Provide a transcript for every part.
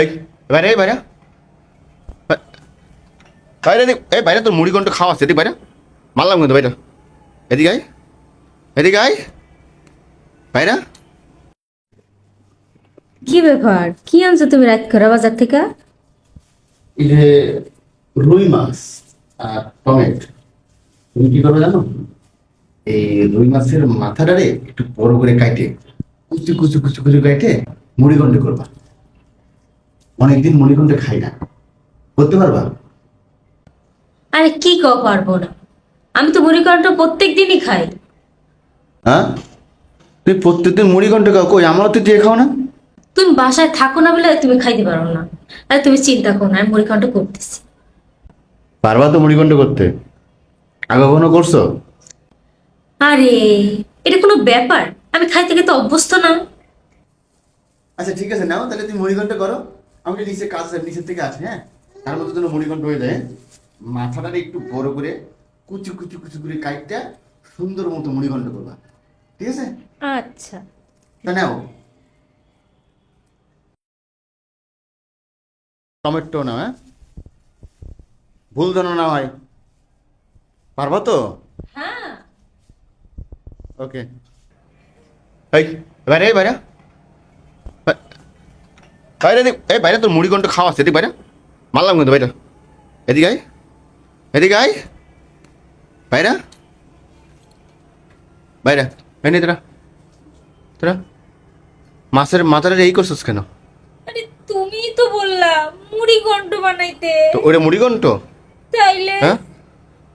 এই বাইরে এই বাইরে। বাইরে এই বাইরে তোর মুড়ি ঘন্ট খাওয়া আছে এদিক বাইরে। মারলাম কিন্তু বাইরে। এদিকে আয়। এদিকে আয়। বাইরে। কি ব্যাপার? কি আনছো তুমি রাত করে বাজার থেকে? এই রুই মাছ আর টমেট। তুমি কি করবে জানো? এই রুই মাছের মাথাটারে একটু বড় করে কাটে কুচু কুচু কুচু কুচু কাটে মুড়িগন্ডে করবা। অনেকদিন মুড়িগন্ডে খাই না। করতে পারবা? আরে কি ক পারব না? আমি তো মুড়ি ঘন্ট প্রত্যেক দিনই খাই। হ্যাঁ? তুই প্রত্যেকদিন মুড়িগন্ডে খাও? কই আমারও তুই দিয়ে খাও না? তুমি বাসায় থাকো না বলে তুমি খাইতে পারো না। আরে তুমি চিন্তা করো না আমি মুড়িঘন্ট করতেছি। পারবা তো মুড়িগন্ড করতে? আগে কখনো করছ? আরে এটা কোনো ব্যাপার? আমি খাইতে খেতে অভ্যস্ত না। আচ্ছা ঠিক আছে নাও তাহলে তুমি মুড়িঘণ্ট করো। আমাকে নিচে কাজ নিচের থেকে আছে হ্যাঁ? তার মধ্যে যেন মুড়িঘণ্ট হয়ে যায়। মাথাটারে একটু বড় করে কুচু কুচু কুচু করে কাইটটা সুন্দর মতো মুড়িঘণ্ট করবা। ঠিক আছে? আচ্ছা। তা নাও। টমেটো না হ্যাঁ? ভুল যেন না হয়। পারবা তো? হ্যাঁ। ওকে। এই বাইরে বাইরে বাইরে এদিক এই বাইরে তোর মুড়ি ঘন্ট খাওয়া আছে এদিক বাইরে। মারলাম কিন্তু বাইরে। এদিকে আয়। এদিকে আয়। বাইরে। বাইরে। এনে তোরা। তোরা। মাছের মাথাটা এই করছিস কেন? আরে তুমি তো বললা মুড়ি ঘন্ট বানাইতে। তো ওটা মুড়ি ঘন্ট তাইলে? হ্যাঁ?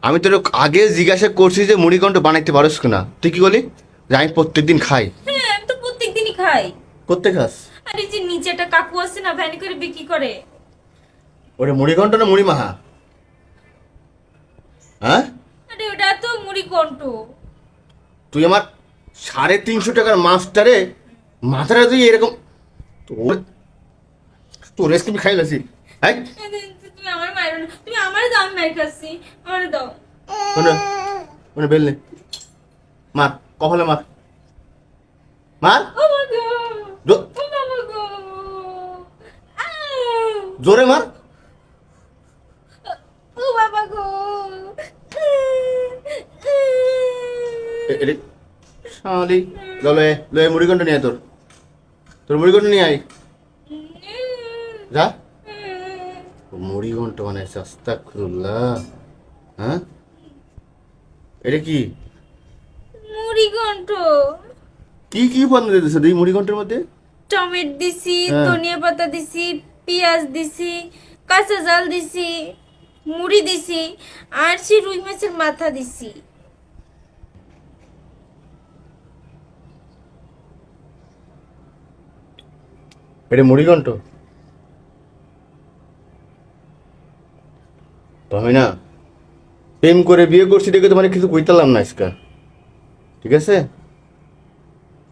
আমি তোর আগে জিজ্ঞাসা করছি যে মুড়ি ঘন্ট বানাইতে পারোস কিনা। তুই কি বলি? যে আমি প্রত্যেকদিন খাই। হ্যাঁ আমি তো প্রত্যেক দিনই খাই। করতে খাস আরে যে নিচে একটা কাকু আছে না ভ্যানি করে বিক্রি করে। ওটা মুড়ি ঘন্ট না মুড়ি মাহা হ্যাঁ? আরে ওটা তো মুড়ি ঘন্ট তুই আমার সাড়ে তিনশো টাকার মাছটারে মাথাটা তুই এরকম তোর তোর রেসিপি খাইলাছি হ্যাঁ তুমি আমার মারো না তুমি আমার দাও আমি মার খাচ্ছি আমার দাও। শোনো মানে বেললে মার কপালে মার। মার। ও মা গো জো- ও বাবা গো আউ! জোরে মার। ও বাবা গো। এ- এরে শালি লয়ে লয়ে মুড়িঘণ্ট নিয়ে আয় তোর। তোর মুড়িঘণ্ট নিয়ে আয়। যা। মুড়িঘণ্ট বানাইছে আস্তাকুল্লাহ হ্যাঁ? এটা কি? মুড়ি ঘন্ট কি কি বানিয়ে দিতেছে? এই মুড়িঘণ্টের মধ্যে। টমেট দিছি হ্যাঁ। ধনিয়া পাতা দিছি পেঁয়াজ দিছি, কাঁচা জাল দিছি, মুড়ি দিছি, আর সে রুই মাছের মাথা দিছি। এটা মুড়িঘণ্ট তবে না প্রেম করে বিয়ে করছি দেখে তোমার কিছু কইতালাম না আজকা। ঠিক আছে?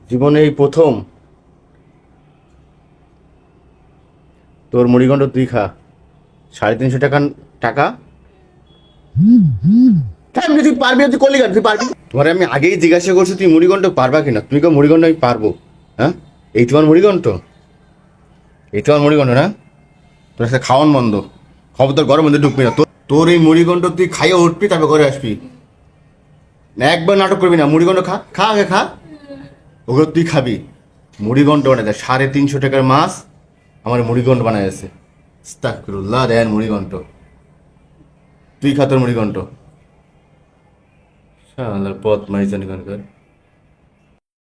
জীবনে এই প্রথম তোর মুড়িঘণ্ট তুই খা। সাড়ে তিনশো টাকা টাকা? আমি তুই পারবি, তুই করলি তুই পারবি? তোমার আমি আগেই জিজ্ঞাসা করছি, তুই মুড়িঘণ্ট পারবা কিনা? তুমি কেউ মুড়িঘণ্ট আমি পারব হ্যাঁ? এই তোমার মুড়িঘণ্ট? এই তোমার মুড়িঘণ্ট, না? তোর সাথে খাওয়ান বন্ধ। খবর তোর ঘরের মধ্যে ঢুকবি না। তোর তোর এই মুড়িঘণ্ট তুই খাইয়ে উঠবি, তারপর ঘরে আসবি। না, একবার নাটক করবি না। মুড়িঘণ্ট খা খা আগে, খা। ওগুলো তুই খাবি। মুড়িঘণ্ট বানায় সাড়ে তিনশো টাকার মাছ আমার মুড়িঘণ্ট বানায় আছে স্তাকরুল্লাহ দেন মুড়িঘণ্ট। তুই খাতর মুড়িঘণ্ট। পথ মারিস এখানকার